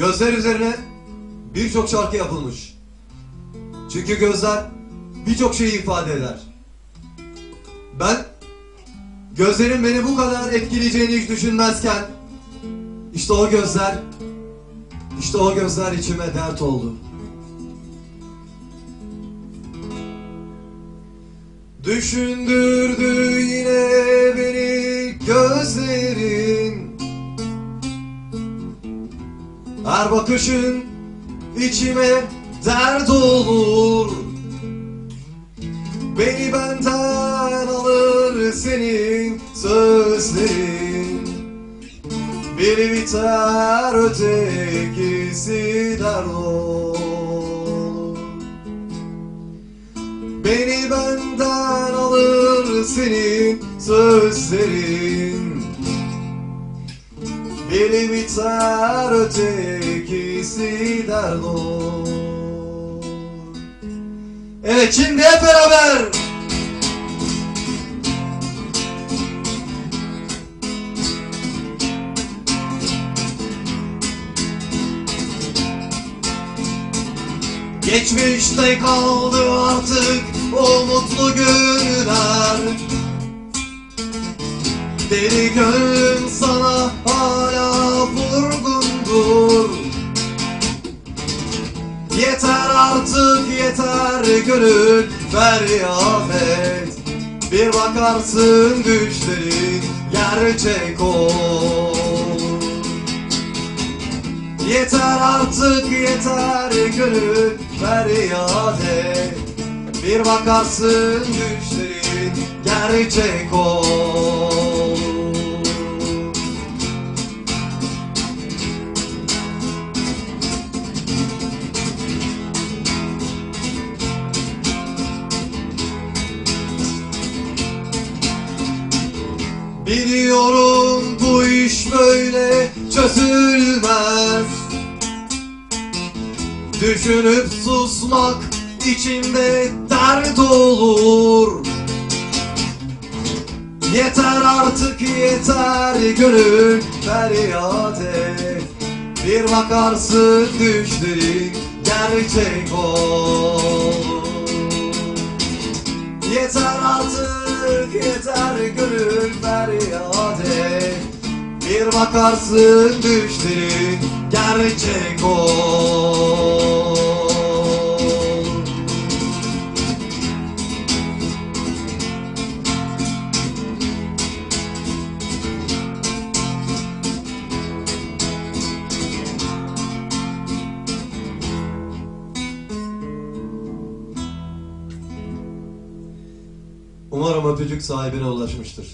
Gözler üzerine birçok şarkı yapılmış. Çünkü gözler birçok şeyi ifade eder. Ben gözlerin beni bu kadar etkileyeceğini hiç düşünmezken işte o gözler işte o gözler içime dert oldu. Düşündürdü yine beni gözlerin Her bakışın içime dert olur. Beni benden alır senin sözlerin. Biri biter ötekisi dert olur. Beni benden alır senin sözlerin Biri biter ötekisi dert olur Evet şimdi hep beraber. Geçmişte kaldı artık o mutlu günler. Deli gönlüm artık yeter gönül feryat Bir bakarsın düşlerin gerçek olur Yeter artık yeter gönül feryat Bir bakarsın düşlerin gerçek olur Biliyorum bu iş böyle çözülmez. Düşünüp susmak içimde dert olur. Yeter artık yeter gönül feryat et. Bir bakarsın düşlerin gerçek olur Yeter artık yeter gönül feryat et Bir bakarsın düşlerin gerçek ol Umarım öpücük sahibine ulaşmıştır.